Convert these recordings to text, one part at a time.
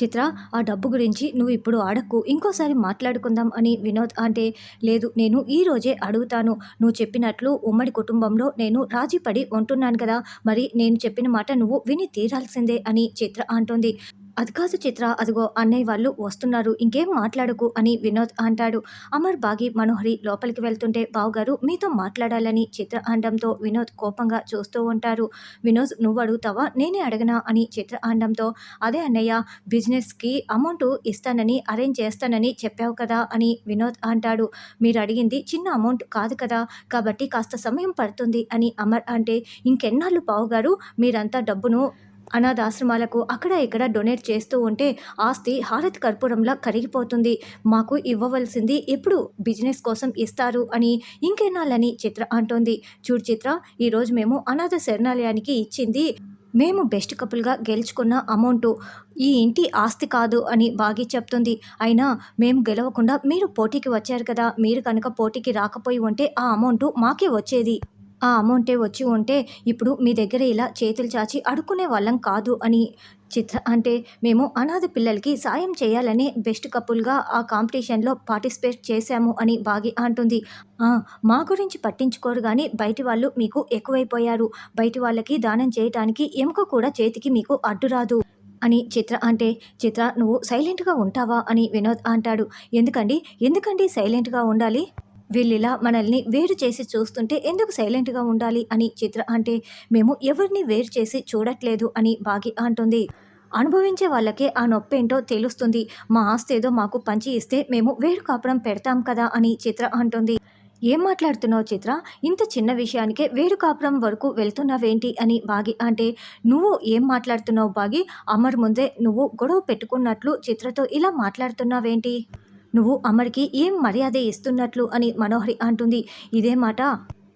చిత్ర ఆ డబ్బు గురించి నువ్వు ఇప్పుడు అడక్కు ఇంకోసారి మాట్లాడుకుందాం అని వినోద్ అంటే లేదు నేను ఈ రోజే అడుగుతాను. నువ్వు చెప్పినట్లు ఉమ్మడి కుటుంబంలో నేను రాజీ పడి ఉంటున్నాను కదా మరి నేను చెప్పిన మాట నువ్వు విని తీరాల్సిందే అని చిత్ర అంటుంది. అది కాదు చిత్ర అదిగో అన్నయ్య వాళ్ళు వస్తున్నారు ఇంకేం మాట్లాడకు అని వినోద్ అంటాడు. అమర్ బాగి మనోహరి లోపలికి వెళ్తుంటే బావుగారు మీతో మాట్లాడాలని చిత్ర అండంతో వినోద్ కోపంగా చూస్తూ ఉంటారు. వినోద్ నువ్వు అడుగుతావా? నేనే అడగనా? అని చిత్ర అండంతో అదే అన్నయ్య బిజినెస్కి అమౌంట్ ఇస్తానని అరేంజ్ చేస్తానని చెప్పావు కదా? అని వినోద్ అంటాడు. మీరు అడిగింది చిన్న అమౌంట్ కాదు కదా కాబట్టి కాస్త సమయం పడుతుంది అని అమర్ అంటే ఇంకెన్నాళ్ళు బావుగారు మీరంతా డబ్బును అనాథాశ్రమాలకు అక్కడ ఇక్కడ డొనేట్ చేస్తూ ఉంటే ఆస్తి హారతి కర్పూరంలా కరిగిపోతుంది. మాకు ఇవ్వవలసింది ఎప్పుడు బిజినెస్ కోసం ఇస్తారు అని ఇంకెన్నాళ్ళని చిత్ర అంటోంది. చూడు చిత్ర ఈరోజు మేము అనాథ శరణాలయానికి ఇచ్చింది మేము బెస్ట్ కపుల్గా గెలుచుకున్న అమౌంట్. ఈ ఇంటి ఆస్తి కాదు అని బాగి చెప్తుంది. అయినా మేము గెలవకుండా మీరు పోటీకి వచ్చారు కదా మీరు కనుక పోటీకి రాకపోయి ఉంటే ఆ అమౌంట్ మాకే వచ్చేది. ఆ అమౌంటే వచ్చి ఉంటే ఇప్పుడు మీ దగ్గర ఇలా చేతులు చాచి అడుక్కునే వాళ్ళం కాదు అని చిత్ర అంటే మేము అనాథ పిల్లలకి సాయం చేయాలని బెస్ట్ కపుల్గా ఆ కాంపిటీషన్లో పార్టిసిపేట్ చేశాము అని బాగి అంటుంది. మా గురించి పట్టించుకోరు కానీ బయటి వాళ్ళు మీకు ఎక్కువైపోయారు. బయటి వాళ్ళకి దానం చేయటానికి ఎముక కూడా చేతికి మీకు అడ్డురాదు అని చిత్ర అంటే చిత్ర నువ్వు సైలెంట్గా ఉంటావా అని వినోద్ అంటాడు. ఎందుకండి? ఎందుకండి సైలెంట్గా ఉండాలి? వీళ్ళిలా మనల్ని వేరు చేసి చూస్తుంటే ఎందుకు సైలెంట్గా ఉండాలి అని చిత్ర అంటే మేము ఎవరిని వేరు చేసి చూడట్లేదు అని బాగి అంటుంది. అనుభవించే వాళ్ళకే ఆ నొప్పి ఏంటో తెలుస్తుంది. మా ఆస్తి ఏదో మాకు పంచి ఇస్తే మేము వేరు కాపురం పెడతాం కదా అని చిత్ర అంటుంది. ఏం మాట్లాడుతున్నావు చిత్ర? ఇంత చిన్న విషయానికే వేరు కాపురం వరకు వెళ్తున్నావేంటి అని బాగి అంటే నువ్వు ఏం మాట్లాడుతున్నావు బాగి? అమర్ ముందే నువ్వు గొడవ పెట్టుకున్నట్లు చిత్రతో ఇలా మాట్లాడుతున్నావేంటి? నువ్వు అమర్కి ఏం మర్యాద ఇస్తున్నట్లు అని మనోహరి అంటుంది. ఇదే మాట?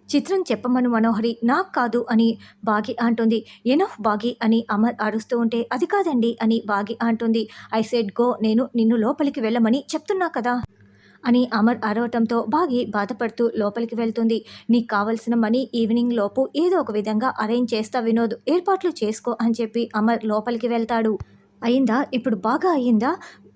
చిత్రం చెప్పమను మనోహరి నాకు కాదు అని బాగి అంటుంది. ఎనఫ్ బాగి అని అమర్ అరుస్తూ ఉంటే అది కాదండి అని బాగి అంటుంది. ఐ సెడ్ గో నేను నిన్ను లోపలికి వెళ్ళమని చెప్తున్నా కదా? అని అమర్ అరవటంతో బాగి బాధపడుతూ లోపలికి వెళ్తుంది. నీకు కావలసిన మనీ ఈవినింగ్ లోపు ఏదో ఒక విధంగా అరేంజ్ చేస్తా వినోద్ ఏర్పాట్లు చేసుకో అని చెప్పి అమర్ లోపలికి వెళ్తాడు. అయిందా? ఇప్పుడు బాగా అయ్యిందా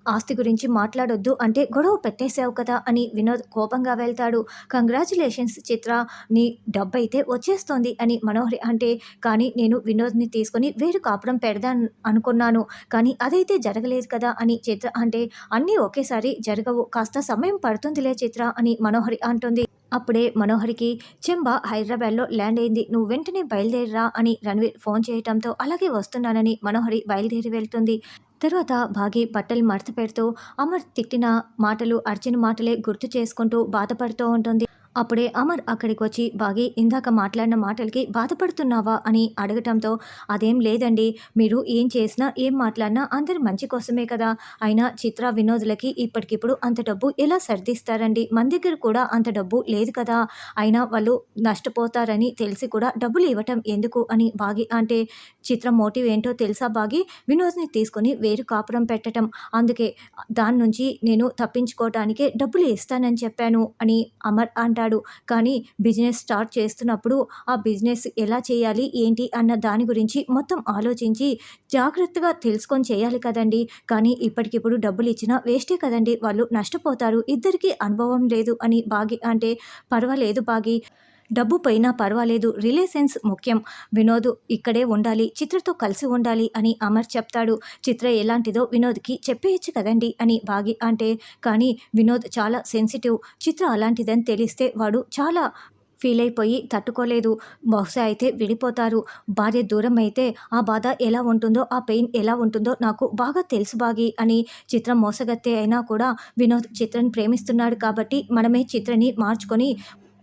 ఆస్తి గురించి మాట్లాడొద్దు అంటే గొడవ పెట్టేశావు కదా అని వినోద్ కోపంగా వెళ్తాడు. కంగ్రాచులేషన్స్ చిత్ర. నీ డబ్బైతే వచ్చేస్తోంది అని మనోహరి అంటే కానీ నేను వినోద్ని తీసుకొని వేరు కాపురం పెడదాం అనుకున్నాను. కానీ అదైతే జరగలేదు కదా అని చిత్ర అంటే అన్నీ ఒకేసారి జరగవు. కాస్త సమయం పడుతుందిలే చిత్ర అని మనోహరి అంటుంది. అప్పుడే మనోహరికి చెంబ హైదరాబాద్లో ల్యాండ్ అయింది. నువ్వు వెంటనే బయలుదేరిరా అని రణవీర్ ఫోన్ చేయటంతో అలాగే వస్తున్నానని మనోహరి బయలుదేరి వెళ్తుంది. తర్వాత భాగి బట్టలు మడత పెడుతూ అమర్ తిట్టిన మాటలు అర్జున్ మాటలే గుర్తు చేసుకుంటూ బాధపడుతూ ఉంటుంది. అప్పుడే అమర్ అక్కడికి వచ్చి బాగి ఇందాక మాట్లాడిన మాటలకి బాధపడుతున్నావా? అని అడగటంతో అదేం లేదండి. మీరు ఏం చేసినా ఏం మాట్లాడినా అందరి మంచి కోసమే కదా. అయినా చిత్ర వినోదులకి ఇప్పటికిప్పుడు అంత డబ్బు ఎలా సర్దిస్తారండి? మన దగ్గర కూడా అంత డబ్బు లేదు కదా. అయినా వాళ్ళు నష్టపోతారని తెలిసి కూడా డబ్బులు ఇవ్వటం ఎందుకు? అని బాగి అంటే చిత్ర మోటివ్ ఏంటో తెలుసా బాగి? వినోద్ని తీసుకొని వేరు కాపురం పెట్టడం అందుకే దాని నుంచి నేను తప్పించుకోవటానికే డబ్బులు ఇస్తానని చెప్పాను అని అమర్ అంటాడు. కానీ బిజినెస్ స్టార్ట్ చేస్తున్నప్పుడు ఆ బిజినెస్ ఎలా చేయాలి ఏంటి అన్న దాని గురించి మొత్తం ఆలోచించి జాగ్రత్తగా తెలుసుకొని చేయాలి కదండి. కానీ ఇప్పటికిప్పుడు డబ్బులు ఇచ్చినా వేస్టే కదండి. వాళ్ళు నష్టపోతారు. ఇద్దరికీ అనుభవం లేదు అని బాగి అంటే పర్వాలేదు బాగి. డబ్బు పోయినా పర్వాలేదు రిలేషన్స్ ముఖ్యం. వినోద్ ఇక్కడే ఉండాలి చిత్రతో కలిసి ఉండాలి అని అమర్ చెప్తాడు. చిత్ర ఎలాంటిదో వినోద్కి చెప్పేయచ్చు కదండి అని బాగి అంటే కానీ వినోద్ చాలా సెన్సిటివ్. చిత్ర అలాంటిదని తెలిస్తే వాడు చాలా ఫీల్ అయిపోయి తట్టుకోలేదు. బహుశా అయితే విడిపోతారు. భార్య దూరం అయితే ఆ బాధ ఎలా ఉంటుందో ఆ పెయిన్ ఎలా ఉంటుందో నాకు బాగా తెలుసు బాగి అని చిత్రం మోసగత్తే అయినా కూడా వినోద్ చిత్రని ప్రేమిస్తున్నాడు కాబట్టి మనమే చిత్రని మార్చుకొని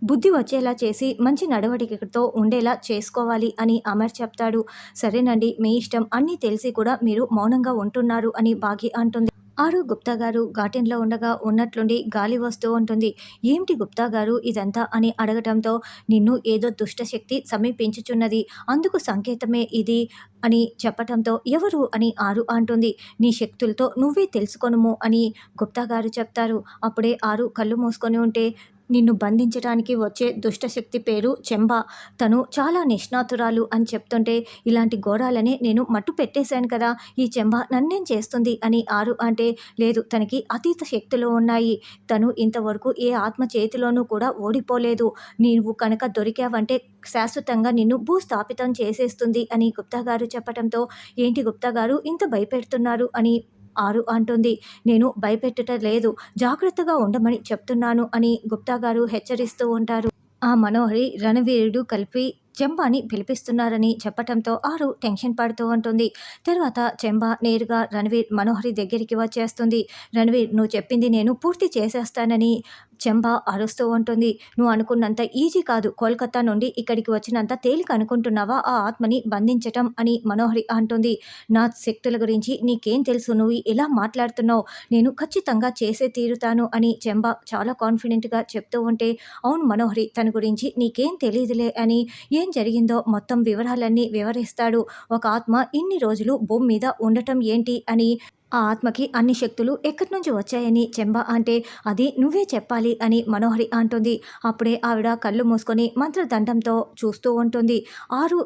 బుద్ధి వచ్చేలా చేసి మంచి నడవడికతో ఉండేలా చేసుకోవాలి అని అమర్ చెప్తాడు. సరేనండి మీ ఇష్టం. అన్నీ తెలిసి కూడా మీరు మౌనంగా ఉంటున్నారు అని బాగి అంటుంది. ఆరు గుప్తా గారు గార్డెన్లో ఉండగా ఉన్నట్లుండి గాలి వస్తూ ఉంటుంది. ఏమిటి గుప్తా గారు ఇదంతా అని అడగటంతో నిన్ను ఏదో దుష్టశక్తి సమీపించుచున్నది. అందుకు సంకేతమే ఇది అని చెప్పటంతో ఎవరు అని ఆరు అంటుంది. నీ శక్తులతో నువ్వే తెలుసుకొనుము అని గుప్తా గారు చెప్తారు. అప్పుడే ఆరు కళ్ళు మూసుకొని ఉంటే నిన్ను బంధించడానికి వచ్చే దుష్టశక్తి పేరు చెంబ. తను చాలా నిష్ణాతురాలు అని చెప్తుంటే ఇలాంటి ఘోరాలనే నేను మట్టు పెట్టేశాను కదా. ఈ చెంబ నన్నేం చేస్తుంది? అని ఆరు అంటే లేదు తనకి అతీత శక్తులు ఉన్నాయి. తను ఇంతవరకు ఏ ఆత్మ చేతిలోనూ కూడా ఓడిపోలేదు. నీవు కనుక దొరికావంటే శాశ్వతంగా నిన్ను భూస్థాపితం చేసేస్తుంది అని గుప్తా గారు చెప్పడంతో ఏంటి గుప్తా గారు ఇంత భయపెడుతున్నారు? అని ఆరు అంటుంది. నేను భయపెట్టడం లేదు జాగ్రత్తగా ఉండమని చెప్తున్నాను అని గుప్తా గారు హెచ్చరిస్తూ ఉంటారు. ఆ మనోహరి రణవీరుడు కలిపి చెంబాని పిలిపిస్తున్నారని చెప్పటంతో ఆరు టెన్షన్ పడుతూ ఉంటుంది. తర్వాత చెంబా నేరుగా రణవీర్ మనోహరి దగ్గరికి వచ్చేస్తుంది. రణవీర్ నువ్వు చెప్పింది నేను పూర్తి చేసేస్తానని చెంబా అరుస్తూ ఉంటుంది. నువ్వు అనుకున్నంత ఈజీ కాదు. కోల్కతా నుండి ఇక్కడికి వచ్చినంత తేలిక అనుకుంటున్నావా? ఆ ఆత్మని బంధించటం అని మనోహరి అంటుంది. నా శక్తుల గురించి నీకేం తెలుసు? నువ్వు ఎలా మాట్లాడుతున్నావు. నేను ఖచ్చితంగా చేసే తీరుతాను అని చెంబా చాలా కాన్ఫిడెంట్గా చెప్తూ ఉంటే అవును మనోహరి తన గురించి నీకేం తెలియదులే అని. ఏం జరిగిందో మొత్తం వివరాలన్నీ వివరిస్తాడు. ఒక ఆత్మ ఇన్ని రోజులు భూమి మీద ఉండటం ఏంటి? అని ఆ ఆత్మకి అన్ని శక్తులు ఎక్కడి నుంచి వచ్చాయని చెంబ అంటే అది నువ్వే చెప్పాలి అని మనోహరి అంటుంది. అప్పుడే ఆవిడ కళ్ళు మూసుకొని మంత్రదండంతో చూస్తూ ఉంటుంది. ఆరు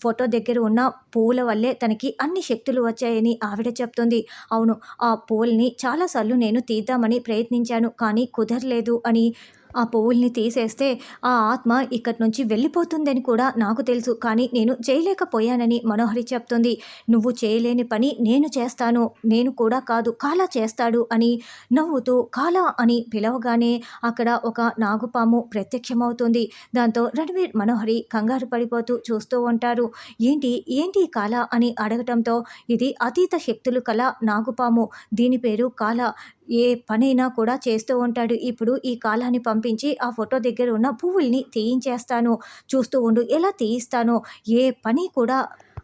ఫోటో దగ్గర ఉన్న పువ్వుల వల్లే తనకి అన్ని శక్తులు వచ్చాయని ఆవిడ చెప్తుంది. అవును ఆ పూలని చాలాసార్లు నేను తీద్దామని ప్రయత్నించాను కానీ కుదరలేదు అని ఆ పువ్వుల్ని తీసేస్తే ఆ ఆత్మ ఇక్కడి నుంచి వెళ్ళిపోతుందని కూడా నాకు తెలుసు. కానీ నేను చేయలేకపోయానని మనోహరి చెప్తుంది. నువ్వు చేయలేని పని నేను చేస్తాను. నేను కూడా కాదు కాలా చేస్తాడు అని నవ్వుతూ కాలా అని పిలవగానే అక్కడ ఒక నాగుపాము ప్రత్యక్షమవుతుంది. దాంతో రణవీర్ మనోహరి కంగారు పడిపోతూ చూస్తూ ఉంటారు. ఏంటి ఏంటి కాలా కాల అని అడగటంతో ఇది అతీత శక్తులు కల నాగుపాము. దీని పేరు కాల. ఏ పనైనా కూడా చేస్తూ ఉంటాడు. ఇప్పుడు ఈ కాలాన్ని పంపించి ఆ ఫోటో దగ్గర ఉన్న పువ్వుల్ని తీయించేస్తాను. చూస్తూ ఉండు ఎలా తీయిస్తానో. ఏ పని కూడా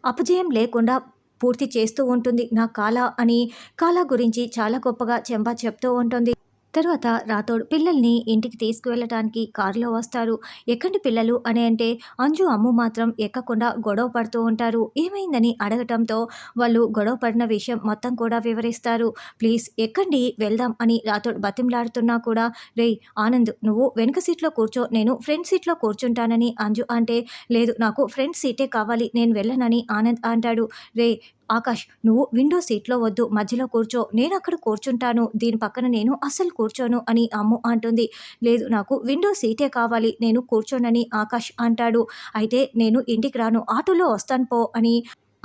అపజయం లేకుండా పూర్తి చేస్తూ ఉంటుంది. నా కాల అని కాల గురించి చాలా గొప్పగా చెంబా చెప్తూ ఉంటుంది. తర్వాత రాతోడు పిల్లల్ని ఇంటికి తీసుకువెళ్ళటానికి కారులో వస్తారు. ఎక్కండి పిల్లలు అని అంటే అంజు అమ్ము మాత్రం ఎక్కకుండా గొడవ పడుతూ ఉంటారు. ఏమైందని అడగటంతో వాళ్ళు గొడవ పడిన విషయం మొత్తం కూడా వివరిస్తారు. ప్లీజ్ ఎక్కండి వెళ్దాం అని రాతోడు బతిమలాడుతున్నా కూడా రేయ్ ఆనంద్ నువ్వు వెనుక సీట్లో కూర్చో నేను ఫ్రంట్ సీట్లో కూర్చుంటానని అంజు అంటే లేదు నాకు ఫ్రంట్ సీటే కావాలి నేను వెళ్ళనని ఆనంద్ అంటాడు. రే ఆకాష్ నువ్వు విండో సీట్లో వద్దు మధ్యలో కూర్చో నేను అక్కడ కూర్చుంటాను దీని పక్కన నేను అస్సలు కూర్చోను అని అమ్ము అంటుంది. లేదు నాకు విండో సీటే కావాలి నేను కూర్చోనని ఆకాష్ అంటాడు. అయితే నేను ఇంటికి రాను ఆటోలో వస్తాను పో అని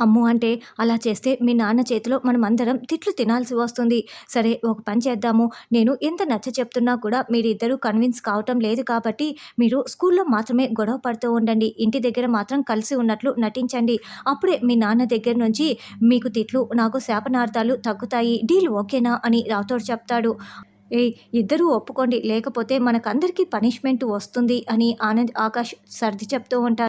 అమ్ము అంటే అలా చేస్తే మీ నాన్న చేతిలో మనం అందరం తిట్లు తినాల్సి వస్తుంది. సరే ఒక పని చేద్దాము. నేను ఎంత నచ్చ చెప్తున్నా కూడా మీరిద్దరూ కన్విన్స్ కావటం లేదు కాబట్టి మీరు స్కూల్లో మాత్రమే గొడవ పడుతూ ఉండండి. ఇంటి దగ్గర మాత్రం కలిసి ఉన్నట్లు నటించండి. అప్పుడే మీ నాన్న దగ్గర నుంచి మీకు తిట్లు నాకు శాపనార్థాలు తగ్గుతాయి. డీల్ ఓకేనా అని రాథోడ్ చెప్తాడు. ఏ ఇద్దరూ ఒప్పుకోండి. లేకపోతే మనకందరికీ పనిష్మెంట్ వస్తుంది అని ఆనంద్ ఆకాష్ సర్ది చెప్తూ ఉంటారు